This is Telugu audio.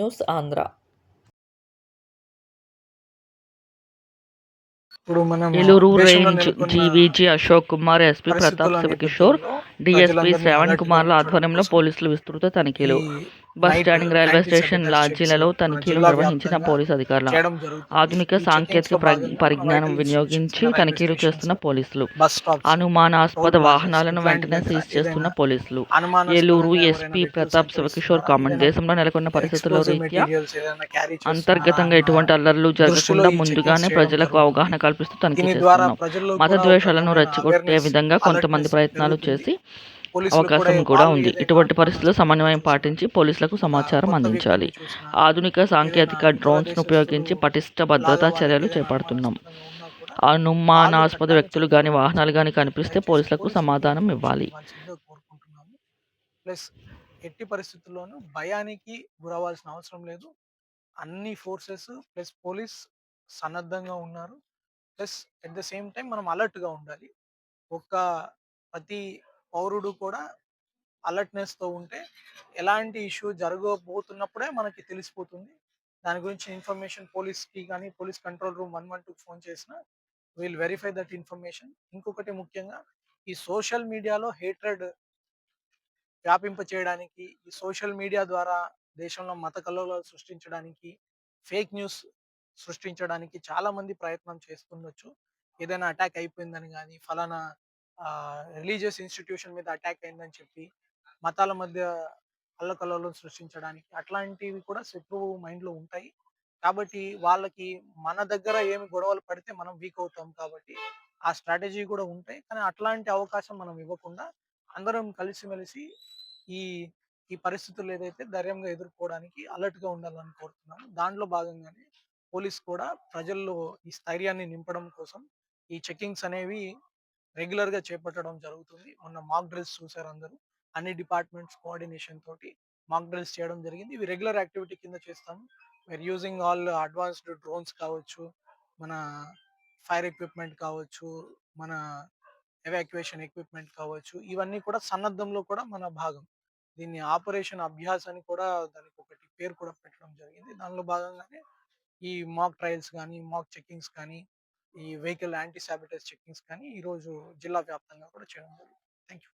న్యూస్ ఆంధ్ర ఇప్పుడు మనం Eluru range GVG Ashok Kumar SP Pratap Shivakishore DSP Shravan కుమార్ల ఆధ్వర్యంలో పోలీసులు విస్తృత తనిఖీలు. బస్ స్టాండింగ్ రైల్వే స్టేషన్ లాడ్జీలలో తనిఖీలు నిర్వహించిన పోలీసు అధికారులు. ఆధునిక సాంకేతిక పరిజ్ఞానం వినియోగించి తనిఖీలు చేస్తున్న పోలీసులు అనుమానాస్పద వాహనాలను వెంటనే సీజ్ చేస్తున్న పోలీసులు ఏలూరు ఎస్పీ ప్రతాప్ శివకిషోర్? కామెంట్ దేశంలో నెలకొన్న పరిస్థితుల రీత్యా అంతర్గతంగా ఎటువంటి అల్లర్లు జరగకుండా ముందుగానే ప్రజలకు అవగాహన కల్పిస్తూ తనిఖీ చేస్తున్నాం మత ద్వేషాలను రెచ్చగొట్టే విధంగా కొంతమంది ప్రయత్నాలు. చేసి అవకాశం కూడా ఉంది. ఇటువంటి పరిస్థితుల్లో సమన్వయం పాటించి పోలీసులకు సమాచారం అందించాలి. ఆధునిక సాంకేతిక ఏదైనా డ్రోన్స్ను ఇతర ఉపయోగించి పటిష్ట భద్రతా చర్యలు చేపడుతున్నాం. అనుమానాస్పద వ్యక్తులు గాని వాహనాలు గాని కనిపిస్తే పోలీసులకు సమాధానం ఇవ్వాలి. ప్లస్ ఎట్టి పరిస్థితుల్లోనూ భయానికి గురవ్వాల్సిన అవసరం లేదు. అన్ని ఫోర్సెస్ ప్లస్ పోలీస్ సన్నద్ధంగా ఉన్నారు. Plus at the same time మనం alert గా ఉండాలి. ఒక్క ప్రతి పౌరుడు కూడా alertness తో ఉంటే ఎలాంటి ఇష్యూ జరగబోతున్నప్పుడే మనకి తెలిసిపోతుంది. దాని గురించి ఇన్ఫర్మేషన్ పోలీస్కి కానీ police control room one one two phone చేసిన వీల్ వెరిఫై దట్ ఇన్ఫర్మేషన్. ఇంకొకటి ముఖ్యంగా ఈ సోషల్ మీడియాలో హేట్రెడ్ వ్యాపింప చేయడానికి ఈ సోషల్ మీడియా ద్వారా దేశంలో మత కల్లోలాలు సృష్టించడానికి ఫేక్ న్యూస్ సృష్టించడానికి చాలా మంది ప్రయత్నం చేస్తుండొచ్చు. ఏదైనా అటాక్ అయిపోయిందని కానీ ఫలానా రిలీజియస్ ఇన్స్టిట్యూషన్ మీద అటాక్ అయిందని చెప్పి మతాల మధ్య అల్లకల్లోలం సృష్టించడానికి అట్లాంటివి కూడా శత్రువు మైండ్లో ఉంటాయి. కాబట్టి వాళ్ళకి మన దగ్గర ఏమి గొడవలు పడితే మనం వీక్ అవుతాం కాబట్టి ఆ స్ట్రాటజీ కూడా ఉంటాయి. కానీ అట్లాంటి అవకాశం మనం ఇవ్వకుండా అందరం కలిసిమెలిసి ఈ ఈ పరిస్థితులు ఏదైతే ధైర్యంగా ఎదుర్కోవడానికి అలర్ట్గా ఉండాలని కోరుతున్నాము. దాంట్లో భాగంగానే పోలీస్ కూడా ప్రజల్లో ఈ స్థైర్యాన్ని నింపడం కోసం ఈ చెకింగ్స్ అనేవి రెగ్యులర్గా చేపట్టడం జరుగుతుంది. మొన్న మాక్ డ్రిల్స్ చూసారు అందరూ. అన్ని డిపార్ట్మెంట్స్ కోఆర్డినేషన్ తోటి మాక్ డ్రిల్స్ చేయడం జరిగింది. ఇవి రెగ్యులర్ యాక్టివిటీ కింద చేస్తాము. మీరు యూజింగ్ ఆల్ అడ్వాన్స్డ్ డ్రోన్స్ కావచ్చు మన ఫైర్ ఎక్విప్మెంట్ కావచ్చు మన ఎవాక్యుయేషన్ ఎక్విప్మెంట్ కావచ్చు. ఇవన్నీ కూడా సన్నద్ధంలో కూడా మన భాగం. దీన్ని ఆపరేషన్ అభ్యాస్ అని కూడా దానికి ఒకటి పేరు కూడా పెట్టడం జరిగింది. దానిలో భాగంగానే ఈ మాక్ ట్రయల్స్ కానీ మాక్ చెకింగ్స్ కానీ ఈ వెహికల్ యాంటీ సాబిటైజ్ చెకింగ్స్ కానీ ఈ రోజు జిల్లా వ్యాప్తంగా కూడా చేయడం జరిగింది థ్యాంక్ యూ